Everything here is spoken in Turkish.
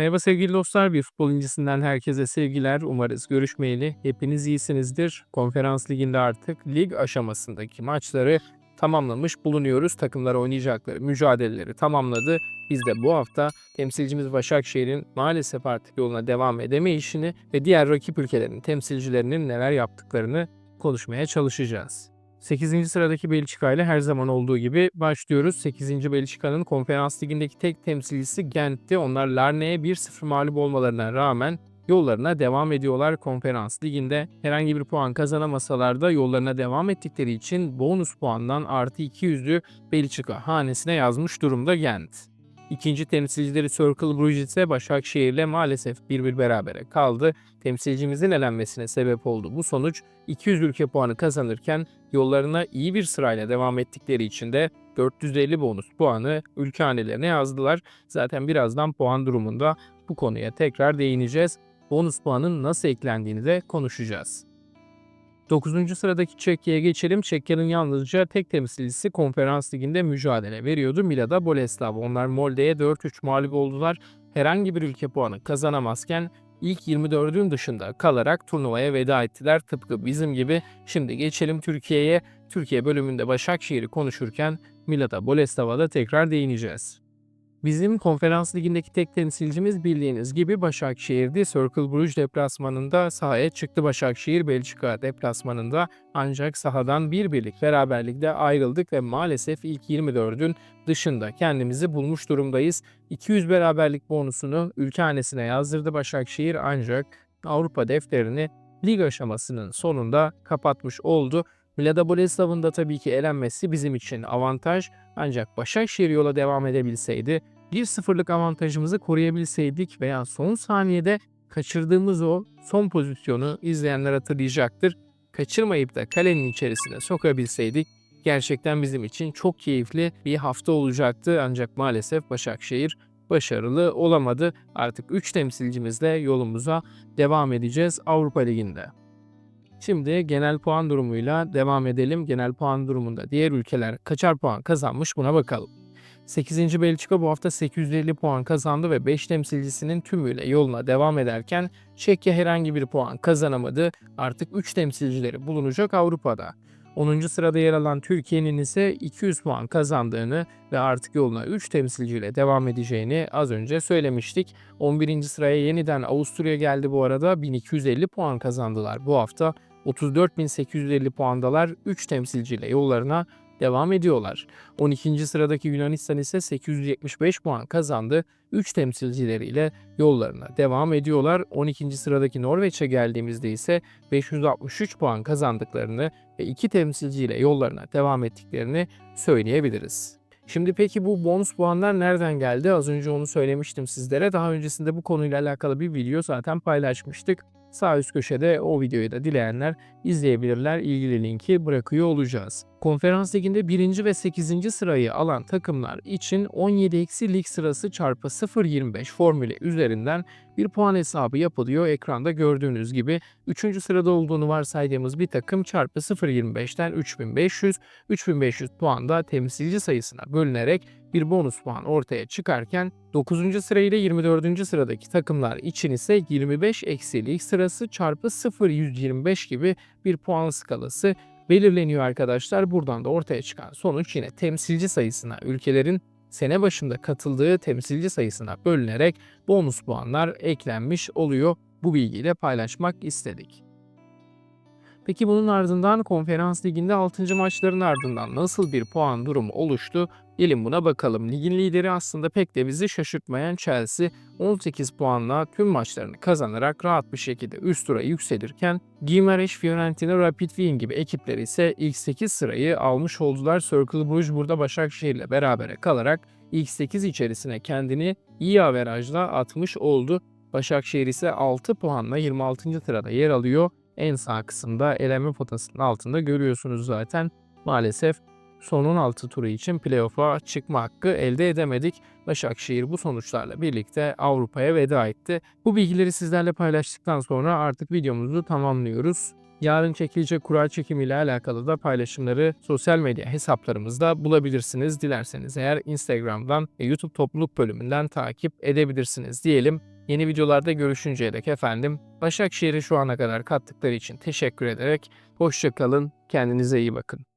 Merhaba sevgili dostlar, bir futbol incisinden herkese sevgiler. Umarız görüşmeyeli hepiniz iyisinizdir. Konferans liginde artık lig aşamasındaki maçları tamamlamış bulunuyoruz. Takımlar oynayacakları mücadeleleri tamamladı. Biz de bu hafta temsilcimiz Başakşehir'in maalesef artık yoluna devam edemeyişini ve diğer rakip ülkelerin temsilcilerinin neler yaptıklarını konuşmaya çalışacağız. 8. sıradaki Belçika ile her zaman olduğu gibi başlıyoruz. 8. Belçika'nın konferans ligindeki tek temsilcisi Gent'ti. Onlar Larne'ye 1-0 mağlup olmalarına rağmen yollarına devam ediyorlar konferans liginde. Herhangi bir puan kazanamasalar da yollarına devam ettikleri için bonus puandan artı 200'lü Belçika hanesine yazmış durumda Gent. İkinci temsilcileri Circle Bruges ise Başakşehir'le maalesef bir bir berabere kaldı. Temsilcimizin elenmesine sebep oldu. Bu sonuç 200 ülke puanı kazanırken yollarına iyi bir sırayla devam ettikleri için de 450 bonus puanı ülke hanelerine yazdılar. Zaten birazdan puan durumunda bu konuya tekrar değineceğiz. Bonus puanın nasıl eklendiğini de konuşacağız. 9. sıradaki Çekya'ya geçelim. Çekya'nın yalnızca tek temsilcisi konferans liginde mücadele veriyordu. Milada Boleslav. Onlar Molde'ye 4-3 mağlup oldular. Herhangi bir ülke puanı kazanamazken ilk 24'ün dışında kalarak turnuvaya veda ettiler. Tıpkı bizim gibi. Şimdi geçelim Türkiye'ye. Türkiye bölümünde Başakşehir'i konuşurken Milada Boleslav'a da tekrar değineceğiz. Bizim konferans ligindeki tek temsilcimiz bildiğiniz gibi Başakşehir'di. Circle Bruges deplasmanında sahaya çıktı Başakşehir Belçika deplasmanında ancak sahadan bir birlik beraberlikte ayrıldık ve maalesef ilk 24'ün dışında kendimizi bulmuş durumdayız. 200 beraberlik bonusunu ülke hanesine yazdırdı Başakşehir ancak Avrupa defterini lig aşamasının sonunda kapatmış oldu. Milada Boleslav'ın da tabii ki elenmesi bizim için avantaj ancak Başakşehir yola devam edebilseydi 1-0'lık avantajımızı koruyabilseydik veya son saniyede kaçırdığımız o son pozisyonu izleyenler hatırlayacaktır. Kaçırmayıp da kalenin içerisine sokabilseydik gerçekten bizim için çok keyifli bir hafta olacaktı ancak maalesef Başakşehir başarılı olamadı. Artık 3 temsilcimizle yolumuza devam edeceğiz Avrupa Ligi'nde. Şimdi genel puan durumuyla devam edelim. Genel puan durumunda diğer ülkeler kaçar puan kazanmış buna bakalım. 8. Belçika bu hafta 850 puan kazandı ve 5 temsilcisinin tümüyle yoluna devam ederken Çekya herhangi bir puan kazanamadı. Artık 3 temsilcileri bulunacak Avrupa'da. 10. sırada yer alan Türkiye'nin ise 200 puan kazandığını ve artık yoluna 3 temsilciyle devam edeceğini az önce söylemiştik. 11. sıraya yeniden Avusturya geldi bu arada 1250 puan kazandılar bu hafta. 34.850 puandalar 3 temsilciyle yollarına devam ediyorlar. 12. sıradaki Yunanistan ise 875 puan kazandı. 3 temsilcileriyle yollarına devam ediyorlar. 12. sıradaki Norveç'e geldiğimizde ise 563 puan kazandıklarını ve 2 temsilciyle yollarına devam ettiklerini söyleyebiliriz. Şimdi peki bu bonus puanlar nereden geldi? Az önce onu söylemiştim sizlere. Daha öncesinde bu konuyla alakalı bir video zaten paylaşmıştık. Sağ üst köşede o videoyu da dileyenler izleyebilirler. İlgili linki bırakıyor olacağız. Konferans liginde 1. ve 8. sırayı alan takımlar için 17 eksi lig sırası çarpı 0.25 formülü üzerinden bir puan hesabı yapılıyor. Ekranda gördüğünüz gibi 3. sırada olduğunu varsaydığımız bir takım çarpı 0.25'ten 3500, 3500 puan da temsilci sayısına bölünerek bir bonus puan ortaya çıkarken 9. sırayla 24. sıradaki takımlar için ise 25 eksi lig sırası çarpı 0.125 gibi bir puan skalası belirleniyor arkadaşlar. Buradan da ortaya çıkan sonuç yine temsilci sayısına ülkelerin sene başında katıldığı temsilci sayısına bölünerek bonus puanlar eklenmiş oluyor. Bu bilgiyle paylaşmak istedik. Peki bunun ardından konferans liginde 6. maçların ardından nasıl bir puan durumu oluştu? Gelin buna bakalım. Ligin lideri aslında pek de bizi şaşırtmayan Chelsea 18 puanla tüm maçlarını kazanarak rahat bir şekilde üst tura yükselirken Gimareş, Fiorentina, Rapid Wien gibi ekipler ise ilk 8 sırayı almış oldular. Circle Bruges burada Başakşehir ile berabere kalarak ilk 8 içerisine kendini iyi averajla atmış oldu. Başakşehir ise 6 puanla 26. sırada yer alıyor. En sağ kısımda eleme potasının altında görüyorsunuz zaten. Maalesef son 16 turu için playoff'a çıkma hakkı elde edemedik. Başakşehir bu sonuçlarla birlikte Avrupa'ya veda etti. Bu bilgileri sizlerle paylaştıktan sonra artık videomuzu tamamlıyoruz. Yarın çekilecek kura çekimiyle alakalı da paylaşımları sosyal medya hesaplarımızda bulabilirsiniz. Dilerseniz eğer Instagram'dan ve YouTube topluluk bölümünden takip edebilirsiniz diyelim. Yeni videolarda görüşünceye dek efendim Başakşehir'e şu ana kadar kattıkları için teşekkür ederek hoşçakalın, kendinize iyi bakın.